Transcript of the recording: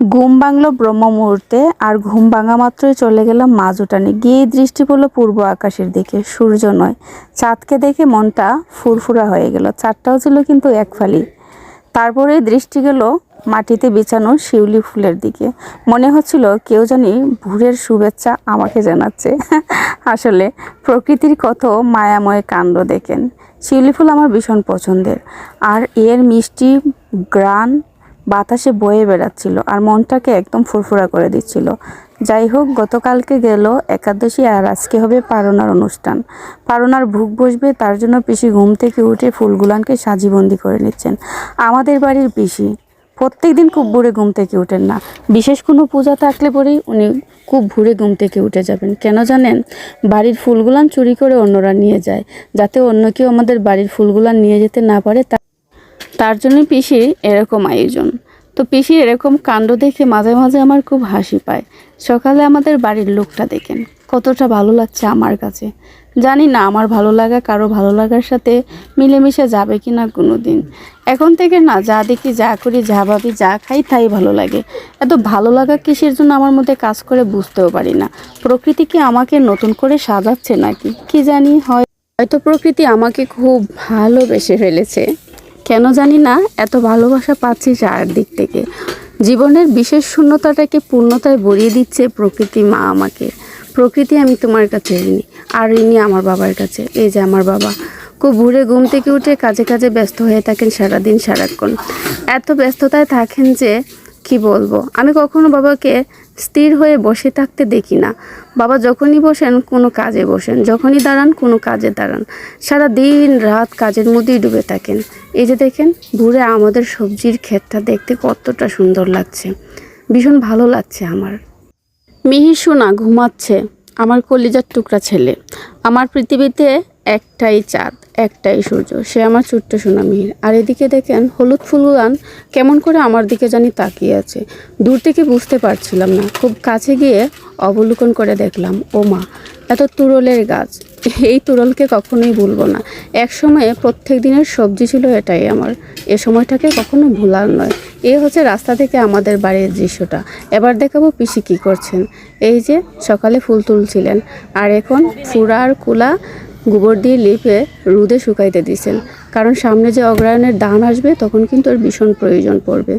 ঘুম ভাঙলো ব্রহ্ম মুহূর্তে আর ঘুম ভাঙা মাত্রই চলে গেলাম মাছ উঠানে। গিয়ে দৃষ্টি পড়ল পূর্ব আকাশের দিকে, সূর্য নয়। চাঁদকে দেখে মনটা ফুরফুরা হয়ে গেল। চাঁদটাও ছিল কিন্তু এক ফালি। তারপরে দৃষ্টি গেল মাটিতে বিছানো শিউলি ফুলের দিকে। মনে হচ্ছিল কেউ জানি ভোরের শুভেচ্ছা আমাকে জানাচ্ছে। আসলে প্রকৃতির কত মায়াময় কাণ্ড দেখেন। শিউলি ফুল আমার ভীষণ পছন্দের। আর এর মিষ্টি, গ্রান বাতাসে বয়ে বেড়াচ্ছিল আর মনটাকে একদম ফুরফুরা করে দিচ্ছিল। যাই হোক, গতকালকে গেল একাদশী আর আজকে হবে পারনার অনুষ্ঠান। পারনার ভুক বসবে, তার জন্য পিসি ঘুম থেকে উঠে ফুলগুলানকে সাজিবন্দি করে নিচ্ছেন। আমাদের বাড়ির পিসি। প্রত্যেক দিন খুব ভোরে ঘুম থেকে ওঠেন না। বিশেষ কোনো পূজা থাকলে পরেই উনি খুব ভোরে ঘুম থেকে উঠে যাবেন। কেন জানেন? বাড়ির ফুলগুলান চুরি করে অন্যরা নিয়ে যায়, যাতে অন্য কেউ আমাদের বাড়ির ফুলগুলান নিয়ে যেতে না পারে তার জন্য পিসির এরকম আয়োজন। তো পিসির এরকম কাণ্ড দেখে মাঝে মাঝে আমার খুব হাসি পায়। সকালে আমাদের বাড়ির লোকটা দেখেন, কতটা ভালো লাগছে আমার কাছে। জানি না আমার ভালো লাগা কারও ভালো লাগার সাথে মিলেমিশে যাবে কি না কোনো দিন এখন থেকে না যা দেখি, যা করি, যা ভাবি, যা খাই, তাই ভালো লাগে। এত ভালো লাগা কিসের জন্য আমার মধ্যে কাজ করে বুঝতেও পারি না। প্রকৃতি কি আমাকে নতুন করে সাজাচ্ছে নাকি? কি জানি, হয় হয়তো প্রকৃতি আমাকে খুব ভালোবেসে ফেলেছে। কেন জানি না, এত ভালোবাসা পাচ্ছি চারদিক থেকে। জীবনের বিশেষ শূন্যতাটাকে পূর্ণতায় ভরিয়ে দিচ্ছে প্রকৃতি মা আমাকে। প্রকৃতি আমি তোমার কাছে ঋণী, আর ঋণী আমার বাবার কাছে। এই যে আমার বাবা, খুব ভোরে ঘুম থেকে উঠে কাজে কাজে ব্যস্ত হয়ে থাকেন সারাদিন সারাক্ষণ। এত ব্যস্ততায় থাকেন যে, কি বলব? আমি কখনো বাবাকে স্থির হয়ে বসে থাকতে দেখি না। বাবা যখনই বসেন, কোনো কাজে বসেন, যখনই দাঁড়ান, কোনো কাজে দাঁড়ান। সারা দিন রাত কাজের মধ্যেই ডুবে থাকেন। এই যে দেখেন, ভুরে আমাদের সবজির ক্ষেতটা দেখতে কতটা সুন্দর লাগছে। ভীষণ ভালো লাগছে আমার। মিহির সোনা ঘুমাচ্ছে, আমার কলিজার টুকরা ছেলে। আমার পৃথিবীতে একটাই চাঁদ, একটাই সূর্য, সে আমার ছোট্ট সোনা মিহির। আর এদিকে দেখেন, হলুদ ফুলগুলান কেমন করে আমার দিকে জানি তাকিয়ে আছে। দূর থেকে বুঝতে পারছিলাম না, খুব কাছে গিয়ে অবলোকন করে দেখলাম ও মা এত তুরলের গাছ। এই তুরলকে কখনোই ভুলবো না। এক সময়ে প্রত্যেক দিনের সবজি ছিল এটাই আমার। এ সময়টাকে কখনো ভুলার নয়। এ হচ্ছে রাস্তা থেকে আমাদের বাড়ির দৃশ্যটা। এবার দেখাবো পিসি কী করছেন। এই যে সকালে ফুল তুলছিলেন। আর এখন ফুরা আর কুলা গোবর দিয়ে লিপে রুদে শুকাইতে দিছেন। কারণ সামনে যে অগ্রায়ণের দান আসবে, তখন কিন্তু এর ভীষণ প্রয়োজন পড়বে।